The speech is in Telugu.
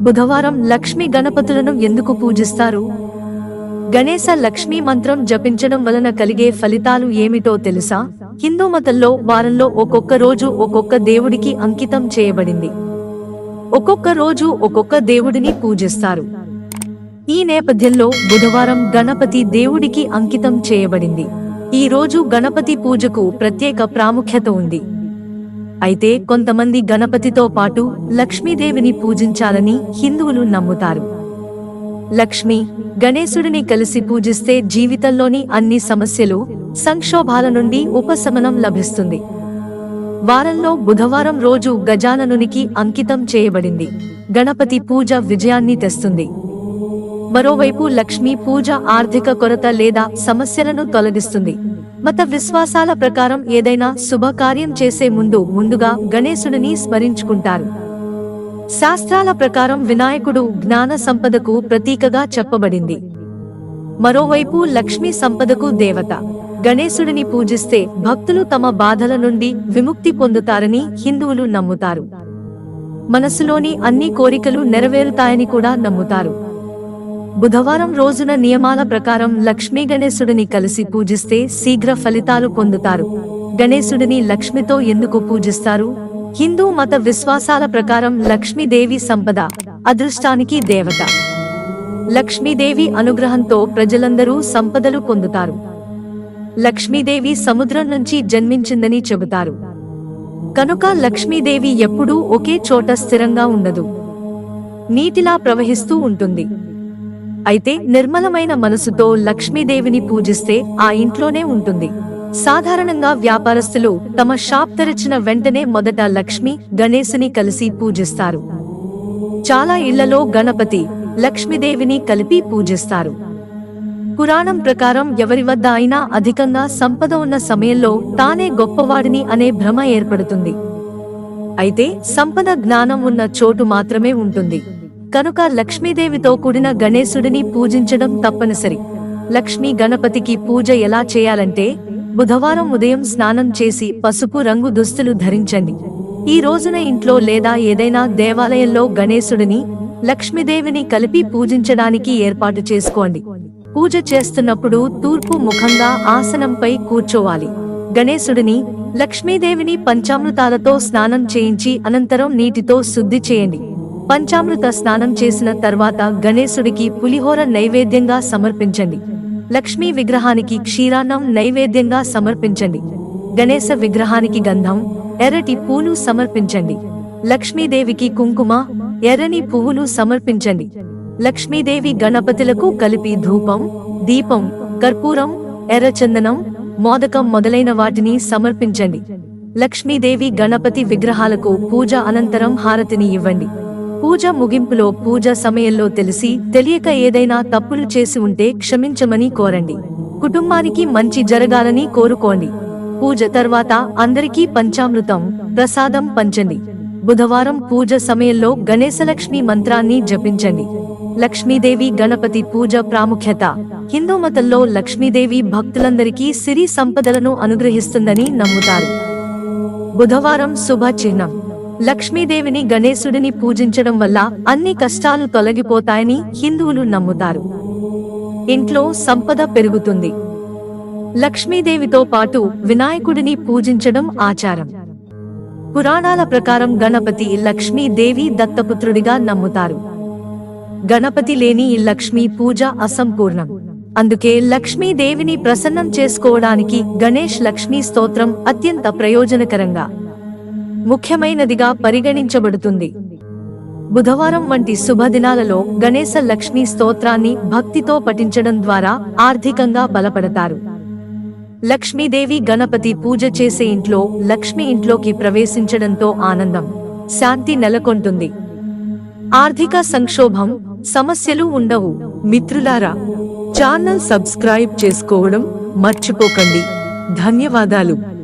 బుధవారం లక్ష్మీ గణపతులను ఎందుకు పూజిస్తారు? గణేశ లక్ష్మీ మంత్రం జపించడం వలన కలిగే ఫలితాలు ఏమిటో తెలుసా? హిందూ మతంలో వారంలో ఒక్కొక్క రోజు ఒక్కొక్క దేవుడికి అంకితం చేయబడింది. ఒక్కొక్క రోజు ఒక్కొక్క దేవుడిని పూజిస్తారు. ఈ నేపథ్యంలో బుధవారం గణపతి దేవుడికి అంకితం చేయబడింది. ఈ రోజు గణపతి పూజకు ప్రత్యేక ప్రాముఖ్యత ఉంది. అయితే కొంతమంది గణపతితో పాటు లక్ష్మీదేవిని పూజించాలని హిందువులు నమ్ముతారు. లక్ష్మి గణేశుడిని కలిసి పూజిస్తే జీవితంలోని అన్ని సమస్యలు సంక్షోభాల నుండి ఉపశమనం లభిస్తుంది. వారంలో బుధవారం రోజు గజాననునికి అంకితం చేయబడింది. గణపతి పూజ విజయాన్ని తెస్తుంది. మరోవైపు లక్ష్మీ పూజ ఆర్థిక కొరత లేదా సమస్యలను తొలగిస్తుంది. మత విశ్వాసాల ప్రకారం ఏదైనా శుభకార్యం చేసే ముందు ముందుగా గణేశుడిని స్మరించుకుంటారు. శాస్త్రాల ప్రకారం వినాయకుడు జ్ఞాన సంపదకు ప్రతీకగా చెప్పబడింది. మరోవైపు లక్ష్మీ సంపదకు దేవత. గణేశుడిని పూజిస్తే భక్తులు తమ బాధల నుండి విముక్తి పొందుతారని హిందువులు నమ్ముతారు. మనసులోని అన్ని కోరికలు నెరవేరుతాయని కూడా నమ్ముతారు. బుధవారం రోజున నియమాల ప్రకారం లక్ష్మీ గణేశుడిని కలిసి పూజిస్తే శీఘ్ర ఫలితాలు పొందుతారు. గణేశుడిని లక్ష్మితో ఎందుకు పూజిస్తారు? హిందూ మత విశ్వాసాల ప్రకారం లక్ష్మీదేవి సంపద అదృష్టానికి దేవత. లక్ష్మీదేవి అనుగ్రహంతో ప్రజలందరూ సంపదలు పొందుతారు. లక్ష్మీదేవి సముద్రం నుంచి జన్మించిందని చెబుతారు. కనుక లక్ష్మీదేవి ఎప్పుడూ ఒకే చోట స్థిరంగా ఉండదు. నీటిలా ప్రవహిస్తూ ఉంటుంది. అయితే నిర్మలమైన మనసుతో లక్ష్మీదేవిని పూజిస్తే ఆ ఇంట్లోనే ఉంటుంది. సాధారణంగా వ్యాపారస్తులు తమ షాప్ తెరిచిన వెంటనే మొదట లక్ష్మి గణేశుని కలిసి పూజిస్తారు. చాలా ఇళ్ళలో గణపతి లక్ష్మీదేవిని కలిపి పూజిస్తారు. పురాణం ప్రకారం ఎవరి వద్ద అయినా అధికంగా సంపద ఉన్న సమయంలో తానే గొప్పవాడిని అనే భ్రమ ఏర్పడుతుంది. అయితే సంపద జ్ఞానం ఉన్న చోటు మాత్రమే ఉంటుంది. కనుక లక్ష్మీదేవితో కూడిన గణేశుడిని పూజించడం తప్పనిసరి. లక్ష్మీ గణపతికి పూజ ఎలా చేయాలంటే బుధవారం ఉదయం స్నానం చేసి పసుపు రంగు దుస్తులు ధరించండి. ఈ రోజున ఇంట్లో లేదా ఏదైనా దేవాలయంలో గణేశుడిని లక్ష్మీదేవిని కలిపి పూజించడానికి ఏర్పాటు చేసుకోండి. పూజ చేస్తున్నప్పుడు తూర్పు ముఖంగా ఆసనంపై కూర్చోవాలి. గణేశుడిని లక్ష్మీదేవిని పంచామృతాలతో స్నానం చేయించి అనంతరం నీటితో శుద్ధి చేయండి. పంచామృత స్నానం చేసిన తర్వాత గణేశుడికి పులిహోర నైవేద్యంగా సమర్పించండి. లక్ష్మీ విగ్రహానికి క్షీరాన్నం నైవేద్యంగా సమర్పించండి. గణేశ విగ్రహానికి గంధం ఎర్రటి పూలు సమర్పించండి. లక్ష్మీదేవికి కుంకుమ ఎర్రని పువ్వులు సమర్పించండి. లక్ష్మీదేవి గణపతులకు కలిపి ధూపం దీపం కర్పూరం ఎర్రచందనం మోదకం మొదలైన వాటిని సమర్పించండి. లక్ష్మీదేవి గణపతి విగ్రహాలకు పూజ అనంతరం హారతిని ఇవ్వండి. పూజ ముగింపులో పూజ సమయంలో తెలిసి తెలియక ఏదైనా తప్పులు చేసి ఉంటే క్షమించమని కోరండి. కుటుంబానికి మంచి జరగాలని కోరుకోండి. పూజ తర్వాత అందరికీ పంచామృతం ప్రసాదం పంచండి. బుధవారం పూజ సమయంలో గణేశలక్ష్మి మంత్రాన్ని జపించండి. లక్ష్మీదేవి గణపతి పూజ ప్రాముఖ్యత. హిందూ మతంలో లక్ష్మీదేవి భక్తులందరికీ సిరి సంపదలను అనుగ్రహిస్తుందని నమ్ముతారు. బుధవారం శుభ చిహ్నం. లక్ష్మీదేవిని గణేశుడిని పూజించడం వల్ల అన్ని కష్టాలు తొలగిపోతాయని హిందువులు నమ్ముతారు. ఇంట్లో సంపద పెరుగుతుంది. లక్ష్మీదేవితో పాటు వినాయకుడిని పూజించడం ఆచారం. పురాణాల ప్రకారం గణపతి లక్ష్మీదేవి దత్తపుత్రుడిగా నమ్ముతారు. గణపతి లేని లక్ష్మీ పూజ అసంపూర్ణం. అందుకే లక్ష్మీదేవిని ప్రసన్నం చేసుకోవడానికి గణేష్ లక్ష్మీ స్తోత్రం అత్యంత ప్రయోజనకరంగా ముఖ్యమైనదిగా పరిగణించబడుతుంది. బుధవారం వంటి శుభదినాలలో గణేశ లక్ష్మీ స్తోత్రాన్ని భక్తితో పఠించడం ద్వారా ఆర్థికంగా బలపడతారు. లక్ష్మీదేవి గణపతి పూజ చేసే ఇంట్లో లక్ష్మి ఇంట్లోకి ప్రవేశించడంతో ఆనందం శాంతి నెలకొంటుంది. ఆర్థిక సంక్షోభం సమస్యలు ఉండవు. మిత్రులారా ఛానల్ సబ్స్క్రైబ్ చేసుకోవడం మర్చిపోకండి. ధన్యవాదాలు.